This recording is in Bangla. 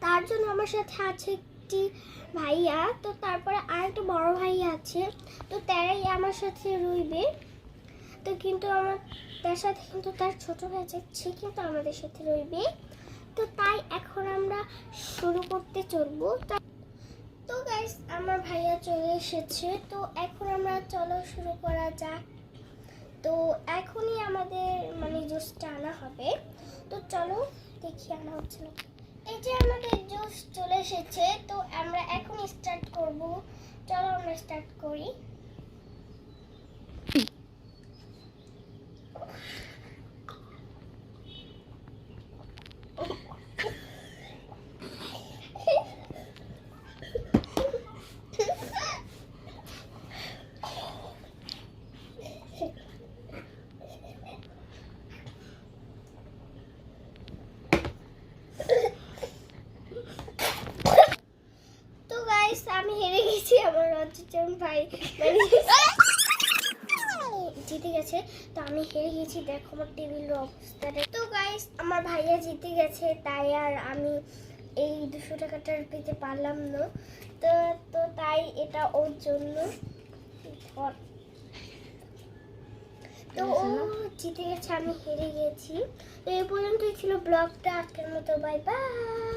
তার জন্য আমার সাথে ভাইয়া, তো তারপরে আর একটা বড় ভাইয়া আছে, তো তারাই আমার সাথে রইবে। তো কিন্তু আমার, তার সাথে কিন্তু তার ছোট ভাই যাচ্ছে কিন্তু আমাদের সাথে রইবে। তো তাই এখন আমরা শুরু করতে চলবো। তা- গাইস আমার ভাইয়া চলে এসেছে। তো এখন আমরা চলো শুরু করা যাক। তো এখনই আমাদের মানে জুসটা আনা হবে। তো চলো দেখি আনা হচ্ছে না। এই যে আমাদের জুস চলে এসেছে, তো আমরা এখন স্টার্ট করব। চলো আমরা স্টার্ট করি তো গাইস, আমি হেরে গেছি আমার রঞ্জন ভাই। মানে জিতে গেছে। তো আমি হেরে গেছি, দেখো আমার টেবিলের অবস্থাটা তো গাইস, আমার ভাইয়া জিতে গেছে, তাই আর আমি এই দুশো টাকাটা পেতে পারলাম না। তো তো তাই এটা ওর জন্য। তো ও জিতে গেছে, আমি হেরে গেছি। তো এই পর্যন্তই ছিল ব্লগটা। আজকের মতো বাই বাই